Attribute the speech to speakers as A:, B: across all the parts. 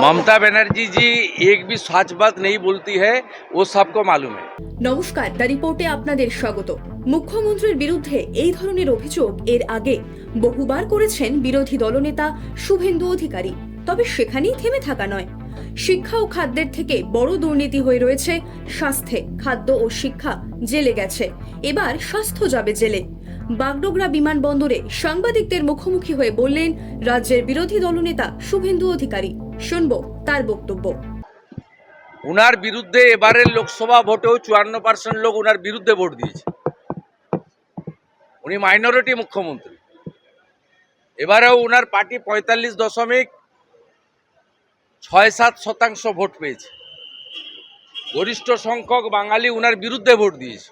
A: মমতা ব্যানার্জি জি এক V such Baat নেই বলতি হ্যাঁ ও সবকো মালুম
B: নমস্কার, দ্য রিপোর্টে আপনাদের স্বাগত। মুখ্যমন্ত্রীর বিরুদ্ধে এই ধরনের অভিযোগ এর আগে বহুবার করেছেন বিরোধী দলনেতা শুভেন্দু অধিকারী। তবে সেখানেই থেমে থাকা নয়। শিক্ষা ও খাদ্যের থেকে বড় দুর্নীতি হয়ে রয়েছে স্বাস্থ্যে। খাদ্য ও শিক্ষা জেলে গেছে। এবার স্বাস্থ্য যাবে জেলে। বাগডোগরা বিমানবন্দরে সাংবাদিকদের মুখোমুখি হয়ে বললেন, রাজ্যের বিরোধী দলনেতা শুভেন্দু অধিকারী। শুনব, তার বক্তব্য।
A: উনার বিরুদ্ধে এবারের লোকসভা ভোটেও চুয়ান্ন পার্সেন্ট লোক উনার বিরুদ্ধে ভোট দিয়েছে। উনি মাইনরিটি মুখ্যমন্ত্রী। এবারেও উনার পার্টি পঁয়তাল্লিশ দশমিক ছয় সাত শতাংশ ভোট পেয়েছে। গরিষ্ঠ সংখ্যক বাঙালি উনার বিরুদ্ধে ভোট দিয়েছে।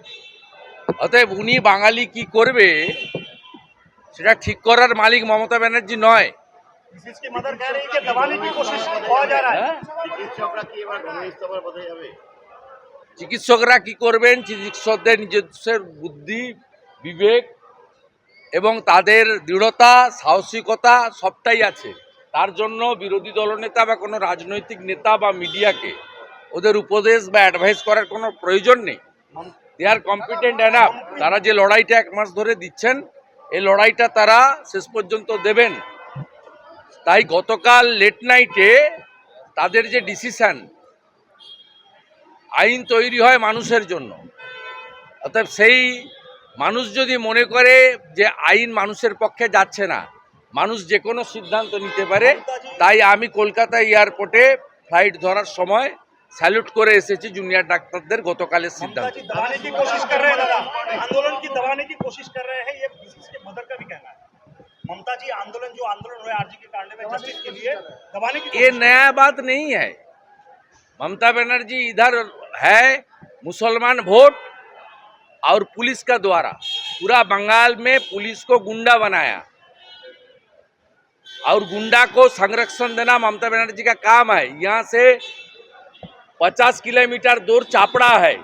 A: অতএব উনি বাঙালি কি করবে, সেটা ঠিক করার মালিক মমতা ব্যানার্জি নয়।
C: इसकी मदर कह रही है कि दबाने की कोशिश किया जा रहा है
A: হ্যাঁ?
D: চিকিৎসকরা কি এবার ঘনিষ্ঠবার পথে যাবে
A: চিকিৎসকরা কি করবেন চিকিৎসকদের নিজস্বের বুদ্ধি বিবেক এবং তাদের দৃঢ়তা সাহসিকতা সবটাই আছে তার জন্য বিরোধী দলনেতা বা কোনো রাজনৈতিক নেতা বা মিডিয়াকে ওদের উপদেশ বা অ্যাডভাইস করার কোনো প্রয়োজন নেই দে আর কম্পিটেন্ট এনাফ তারা যে লড়াইটা এক মাস ধরে দিচ্ছেন এই লড়াইটা তারা শেষ পর্যন্ত দেবেন তাই গতকাল লেট নাইটে তাদের যে ডিসিশান আইন তৈরি হয় মানুষের জন্য। অর্থাৎ সেই মানুষ যদি মনে করে যে আইন মানুষের পক্ষে যাচ্ছে না, মানুষ যে কোনো সিদ্ধান্ত নিতে পারে, তাই আমি কলকাতা এয়ারপোর্টে ফ্লাইট ধরার সময় স্যালুট করে এসেছি জুনিয়র ডাক্তারদের গতকালের সিদ্ধান্ত।
C: ममता जी आंदोलन जो आंदोलन हुआ आरजी के कांड में जस्टिस के लिए दबाने की
A: ये नया बात नहीं है। ममता बनर्जी इधर है मुसलमान वोट और पुलिस का द्वारा। पूरा बंगाल में पुलिस को गुंडा बनाया। और गुंडा को संरक्षण देना ममता बनर्जी का काम है। यहाँ से 50 किलोमीटर दूर चापड़ा है।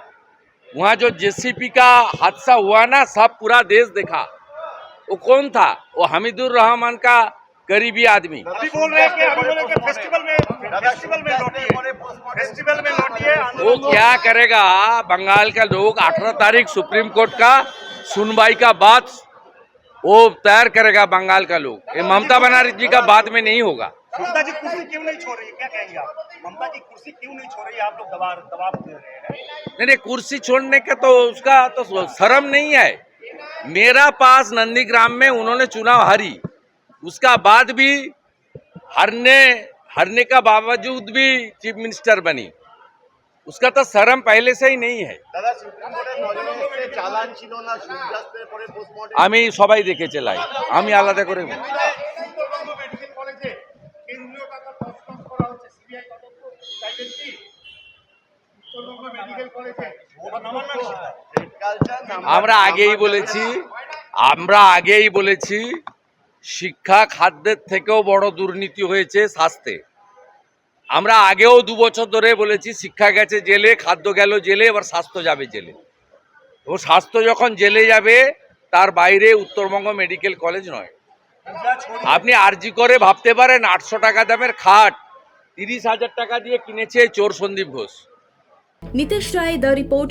A: वहाँ जो जेसीपी का हादसा हुआ ना सब पूरा देश देखा। वो कौन था? वो हमीदुर रहमान का गरीबी आदमी।
C: अभी बोल रहे हैं कि अभी बोले कि फेस्टिवल में फेस्टिवल में लौटिए फेस्टिवल में लौटिए
A: वो क्या करेगा? बंगाल का लोग 18 तारीख सुप्रीम कोर्ट का सुनवाई का बात वो तैयार करेगा बंगाल का लोग। ये ममता बनर्जी का बाद में नहीं होगा।
C: ममता जी कुर्सी क्यों नहीं छोड़ रही? क्या कहेंगे आप? ममता जी कुर्सी क्यों नहीं छोड़ रही? आप लोग दबाव दे रहे हैं।
A: नहीं नहीं कुर्सी छोड़ने का तो उसका तो शर्म नहीं है। मेरा पास नंदीग्राम में उन्होंने चुनाव हारी उसका बाद भी हारने हारने का बावजूद भी चीफ मिनिस्टर बनी उसका तो शर्म पहले से ही नहीं है
D: দাদা সুপ্রিম কোর্টের নজরে এসছে চালান ছিল না সূর্যাস্তের পরে পোস্টমর্টম
A: আমি সবাই দেখে চালাই আমি আলাদা করে
C: উত্তরবঙ্গ মেডিকেল কলেজে
A: আমরা আগেই বলেছি, আমরা আগেই বলেছি, শিক্ষা খাদ্যের থেকেও বড় দুর্নীতি হয়েছে স্বাস্থ্যে। আমরা আগেও দু বছর ধরে বলেছি, শিক্ষা গেছে জেলে, খাদ্য গেল জেলে, এবার স্বাস্থ্য যাবে জেলে। ও স্বাস্থ্য যখন জেলে যাবে, তার বাইরে উত্তরবঙ্গ মেডিকেল কলেজ নয়। আপনি আরজি করে ভাবতে পারেন, আটশো টাকা দামের খাট তিরিশ হাজার টাকা দিয়ে কিনেছে চোর সন্দীপ ঘোষ।
B: Nitesh Roy, the report